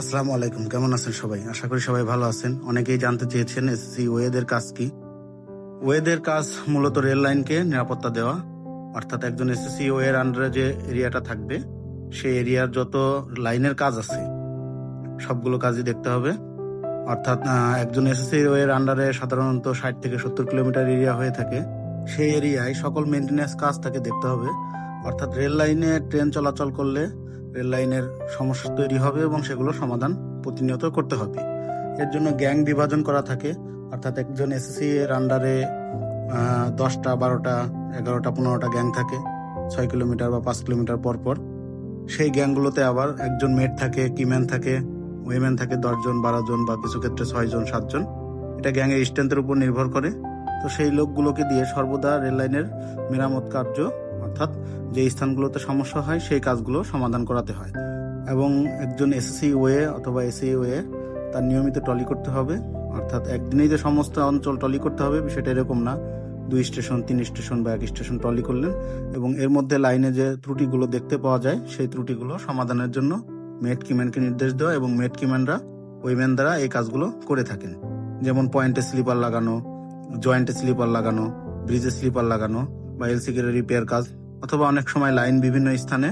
আসসালামু আলাইকুম, কেমন আছেন সবাই? আশা করি সবাই ভালো আছেন। অনেকেই জানতে চেয়েছেন এসএসসি ওয়েদের কাজ কি। ওয়েদের কাজ মূলত রেল লাইনকে নিরাপত্তা দেওয়া, অর্থাৎ একজন এসএসসি ওয়ের আন্ডারে যে এরিয়াটা থাকবে, সেই এরিয়ার যত লাইনের কাজ আছে, সবগুলো কাজই দেখতে হবে। অর্থাৎ একজন এসএসসি ওয়ের আন্ডারে সাধারণত ষাট থেকে সত্তর কিলোমিটার এরিয়া হয়ে থাকে, সেই এরিয়ায় সকল মেনটেন্যান্স কাজ তাকে দেখতে হবে। অর্থাৎ রেল লাইনে ট্রেন চলাচল করলে রেল লাইনের সমস্যা তৈরি হবে এবং সেগুলো সমাধান প্রতিনিয়ত করতে হবে। এর জন্য গ্যাং বিভাজন করা থাকে। অর্থাৎ একজন এসএসসি এর আন্ডারে দশটা, বারোটা, এগারোটা, পনেরোটা গ্যাং থাকে। ছয় কিলোমিটার বা পাঁচ কিলোমিটার পর পর। সেই গ্যাংগুলোতে আবার একজন মেট থাকে কিম্যান থাকে উইম্যান থাকে দশজন, বারো জন বা কিছু ক্ষেত্রে ছয়জন সাতজন এটা গ্যাংয়ের স্ট্রেন্থের উপর নির্ভর করে। তো সেই লোকগুলোকে দিয়ে সর্বদা রেল লাইনের মেরামত কার্য অর্থাৎ যে স্থানগুলোতে সমস্যা হয়, সেই কাজগুলো সমাধান করাতে হয়। এবং একজন এসএসসি ওয়ে অথবা এসি ওয়ে তার নিয়মিত টলি করতে হবে। অর্থাৎ একদিনেই যে সমস্ত অঞ্চল টলি করতে হবে, বিষয়টা এরকম না। দুই স্টেশন, তিন স্টেশন বা এক স্টেশন টলি করলেন এবং এর মধ্যে লাইনে যে ত্রুটিগুলো দেখতে পাওয়া যায়, সেই ত্রুটিগুলো সমাধানের জন্য মেট কিম্যানকে নির্দেশ দেওয়া এবং মেট কিম্যানরা ওইম্যান দ্বারা এই কাজগুলো করে থাকেন। যেমন পয়েন্টে স্লিপার লাগানো, জয়েন্টে স্লিপার লাগানো, ব্রিজে স্লিপার লাগানো বা এলসিকের রিপেয়ার কাজ, অথবা অনেক সময় লাইন বিভিন্ন স্থানে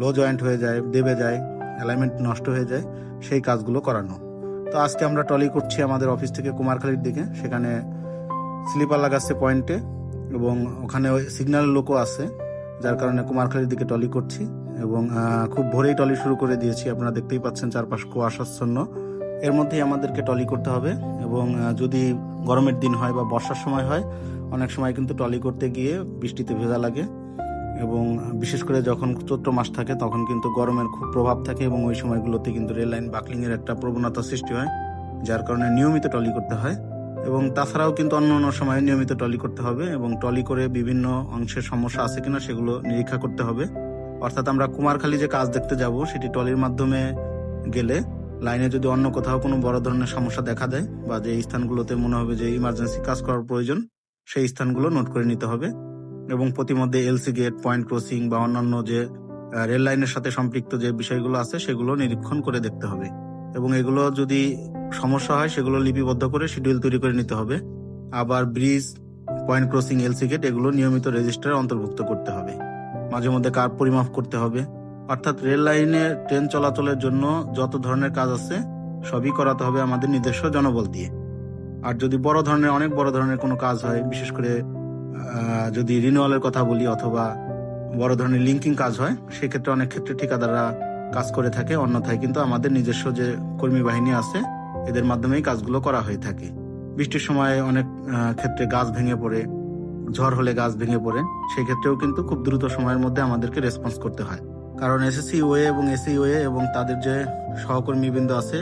লো জয়েন্ট হয়ে যায়, দেবে যায় অ্যালাইনমেন্ট নষ্ট হয়ে যায়, সেই কাজগুলো করানো। তো আজকে আমরা টলি করছি আমাদের অফিস থেকে কুমারখালীর দিকে, সেখানে স্লিপার লাগাচ্ছে পয়েন্টে এবং ওখানে ওই সিগন্যাল লোকও আছে, যার কারণে কুমারখালীর দিকে টলি করছি, এবং খুব ভোরেই টলি শুরু করে দিয়েছি, আপনারা দেখতেই পাচ্ছেন চারপাশ কুয়াশাচ্ছন্ন। এর মধ্যেই আমাদেরকে টলি করতে হবে, এবং যদি গরমের দিন হয় বা বর্ষার সময় হয় অনেক সময় কিন্তু টলি করতে গিয়ে বৃষ্টিতে ভেজা লাগে এবং বিশেষ করে যখন চৈত্র মাস থাকে তখন কিন্তু গরমের খুব প্রভাব থাকে এবং ওই সময়গুলোতে কিন্তু রেল লাইন বাকলিং এর একটা প্রবণতা সৃষ্টি হয়, যার কারণে নিয়মিত টলি করতে হয় এবং তাছাড়াও কিন্তু অন্য অন্য সময় নিয়মিত টলি করতে হবে এবং টলি করে বিভিন্ন অংশের সমস্যা আছে কিনা সেগুলো নিরীক্ষা করতে হবে। অর্থাৎ আমরা কুমারখালী যে কাজ দেখতে যাব সেটি টলির মাধ্যমে গেলে লাইনে যদি অন্য কোথাও কোনো বড় ধরনের সমস্যা দেখা দেয় বা যে স্থানগুলোতে মনে হবে যে ইমার্জেন্সি কাজ করার প্রয়োজন সেই স্থানগুলো নোট করে নিতে হবে এবং প্রতিমধ্যে এলসি গেট পয়েন্ট ক্রসিং বা অন্যান্য যে রেল লাইনের সাথে সম্পৃক্ত যে বিষয়গুলো আছে সেগুলো নিরীক্ষণ করে দেখতে হবে এবং এগুলো যদি সমস্যা হয় সেগুলো লিপিবদ্ধ করে শিডিউল তৈরি করে নিতে হবে। আবার bridge point crossing LC gate এগুলো নিয়মিত রেজিস্টারে অন্তর্ভুক্ত করতে হবে। মাঝে মধ্যে কার পরিমাপ করতে হবে। অর্থাৎ রেল লাইনে ট্রেন চলাচলের জন্য যত ধরনের কাজ আছে সবই করাতে হবে আমাদের নিজস্ব জনবল দিয়ে। আর যদি বড় ধরনের, অনেক বড় ধরনের কোনো কাজ হয়, বিশেষ করে যদি রিনিউয়ালের কথা বলি অথবা বড় ধরনের লিঙ্কিং কাজ হয়, সেক্ষেত্রে অনেক ক্ষেত্রে ঠিকাদাররা কাজ করে থাকে। অন্যথায় কিন্তু আমাদের নিজস্ব যে কর্মী বাহিনী আছে, এদের মাধ্যমেই কাজগুলো করা হয়ে থাকে। বৃষ্টির সময় অনেক ক্ষেত্রে গাছ ভেঙে পড়ে, ঝড় হলে গাছ ভেঙে পড়ে সেই ক্ষেত্রেও কিন্তু খুব দ্রুত সময়ের মধ্যে আমাদেরকে রেসপন্স করতে হয়। কারণ এসএসসি ওয়ে এবং এসি ওয়ে এবং তাদের যে সহকর্মীবৃন্দ আছে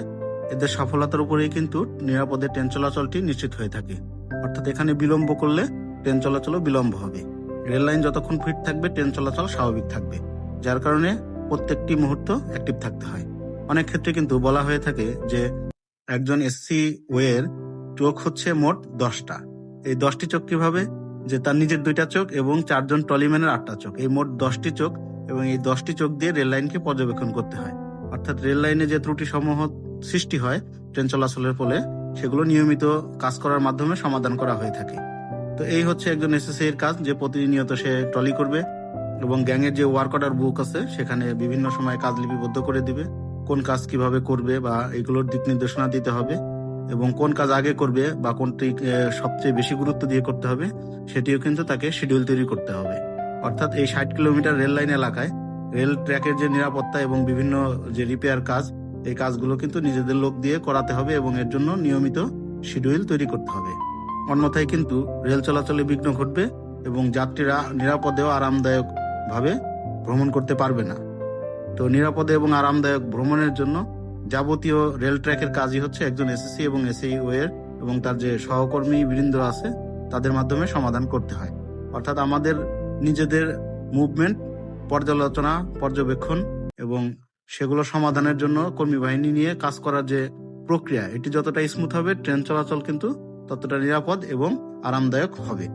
এদের সফলতার উপরেই কিন্তু নিরাপদে ট্রেন চলাচলটি নিশ্চিত হয়ে থাকে। অর্থাৎ এখানে বিলম্ব করলে ট্রেন চলাচলও বিলম্ব হবে। রেল লাইন যতক্ষণ ফিট থাকবে, ট্রেন চলাচল স্বাভাবিক থাকবে, যার কারণে প্রত্যেকটি মুহূর্ত অ্যাক্টিভ থাকতে হয়। অনেক ক্ষেত্রে কিন্তু বলা হয়ে থাকে যে, একজন এসসি ওয়ের চোখ হচ্ছে মোট দশটা। এই দশটি চোখ কীভাবে? যে তার নিজের দুইটা চোখ এবং চারজন টলিম্যানের আটটা চোখ। এই মোট দশটি চোখ এবং এই দশটি চোখ দিয়ে রেল লাইনকে পর্যবেক্ষণ করতে হয়। অর্থাৎ রেল লাইনে যে ত্রুটি সমূহ সৃষ্টি হয়, ট্রেন চলাচলের ফলে সেগুলো নিয়মিত কাজ করার মাধ্যমে সমাধান করা হয়ে থাকে। তো এই হচ্ছে একজন এসএসসি এর কাজ, যে প্রতিনিয়ত সে ট্রলি করবে এবং গ্যাংয়ের যে ওয়ার্ক অর্ডার বুক আছে, সেখানে বিভিন্ন সময় কাজ লিপিবদ্ধ করে দিবে, কোন কাজ কীভাবে করবে বা এগুলোর দিক নির্দেশনা দিতে হবে এবং কোন কাজ আগে করবে বা কোনটি সবচেয়ে বেশি গুরুত্ব দিয়ে করতে হবে, সেটিও কিন্তু তাকে শিডিউল তৈরি করতে হবে। অর্থাৎ এই ষাট কিলোমিটার রেল লাইন এলাকায় রেল ট্র্যাকের যে নিরাপত্তা এবং বিভিন্ন যে রিপেয়ার কাজ এই কাজগুলো কিন্তু নিজেদের লোক দিয়ে করাতে হবে এবং এর জন্য নিয়মিত শিডিউল তৈরি করতে হবে। অন্যথায় কিন্তু রেল চলাচলে বিঘ্ন ঘটবে এবং যাত্রীরা নিরাপদে ও আরামদায়ক ভাবে ভ্রমণ করতে পারবে না। তো নিরাপদে এবং আরামদায়ক ভ্রমণের জন্য যাবতীয় রেল ট্র্যাকের কাজই হচ্ছে একজন এসএসসি এবং এসএই ওয়ের এবং তার যে সহকর্মী বৃন্দ আছে, তাদের মাধ্যমে সমাধান করতে হয়। অর্থাৎ আমাদের নিজেদের মুভমেন্ট পর্যালোচনা, পর্যবেক্ষণ এবং সেগুলো সমাধানের জন্য কর্মী বাহিনী নিয়ে কাজ করার যে প্রক্রিয়া, এটি যতটা স্মুথ হবে ট্রেন চলাচল কিন্তু ততটা নিরাপদ এবং আরামদায়ক হবে।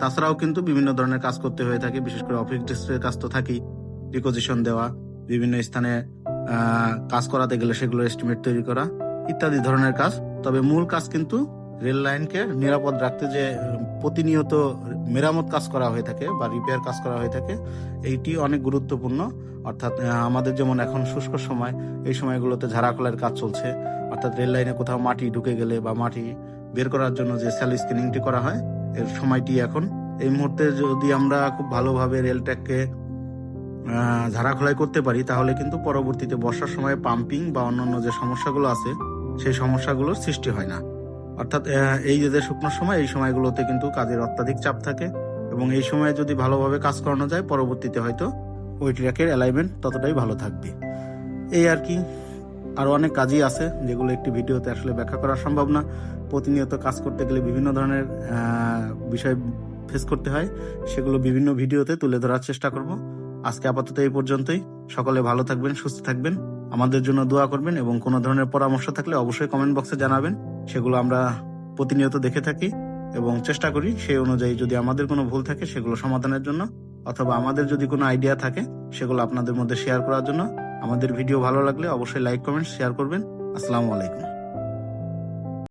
তাছাড়াও কিন্তু বিভিন্ন ধরনের কাজ করতে হয়ে থাকে, বিশেষ করে অফিস ডেস্কের কাজ তো থাকেই। রিপোজিশন দেওয়া, বিভিন্ন স্থানে কাজ করাতে গেলে সেগুলো এস্টিমেট তৈরি করা, ইত্যাদি ধরনের কাজ। তবে মূল কাজ কিন্তু রেল লাইনকে নিরাপদ রাখতে যে প্রতিনিয়ত মেরামত কাজ করা হয়ে থাকে বা রিপেয়ার কাজ করা হয়ে থাকে, এইটি অনেক গুরুত্বপূর্ণ। অর্থাৎ আমাদের যেমন এখন শুষ্ক সময়, এই সময়গুলোতে ঝাড়াখোলার কাজ চলছে। অর্থাৎ রেল লাইনে কোথাও মাটি ঢুকে গেলে বা মাটি বের করার জন্য যে স্যাল স্ক্রিনিংটি করা হয়, এর সময়টি এখন। এই মুহূর্তে যদি আমরা খুব ভালোভাবে রেল ট্র্যাককে ঝাড়াখোলাই করতে পারি, তাহলে কিন্তু পরবর্তীতে বর্ষার সময় পাম্পিং বা অন্যান্য যে সমস্যাগুলো আছে, সেই সমস্যাগুলোর সৃষ্টি হয় না। অর্থাৎ এই যে শুকনো সময়, এই সময়গুলোতে কিন্তু কাজের অত্যাধিক চাপ থাকে এবং এই সময়ে যদি ভালোভাবে কাজ করানো যায়, পরবর্তীতে হয়তো ওই ট্র্যাকের অ্যালাইনমেন্ট ততটাই ভালো থাকবে। এই আর কি। আরও অনেক কাজই আছে, যেগুলো একটি ভিডিওতে আসলে ব্যাখ্যা করা সম্ভব না। প্রতিনিয়ত কাজ করতে গেলে বিভিন্ন ধরনের বিষয় ফেস করতে হয়। সেগুলো বিভিন্ন ভিডিওতে তুলে ধরার চেষ্টা করব। আজকে আপাতত এই পর্যন্তই। সকলে ভালো থাকবেন, সুস্থ থাকবেন। আমাদের জন্য দোয়া করবেন এবং কোনো ধরনের পরামর্শ থাকলে অবশ্যই কমেন্ট বক্সে জানাবেন। সেগুলো আমরা প্রতিনিয়ত দেখে থাকি এবং চেষ্টা করি সেই অনুযায়ী যদি আমাদের কোনো ভুল থাকে সেগুলো সমাধানের জন্য অথবা আমাদের যদি কোনো আইডিয়া থাকে সেগুলো আপনাদের মধ্যে শেয়ার করার জন্য। আমাদের ভিডিও ভালো লাগলে অবশ্যই লাইক কমেন্ট শেয়ার করবেন। আসসালামু আলাইকুম।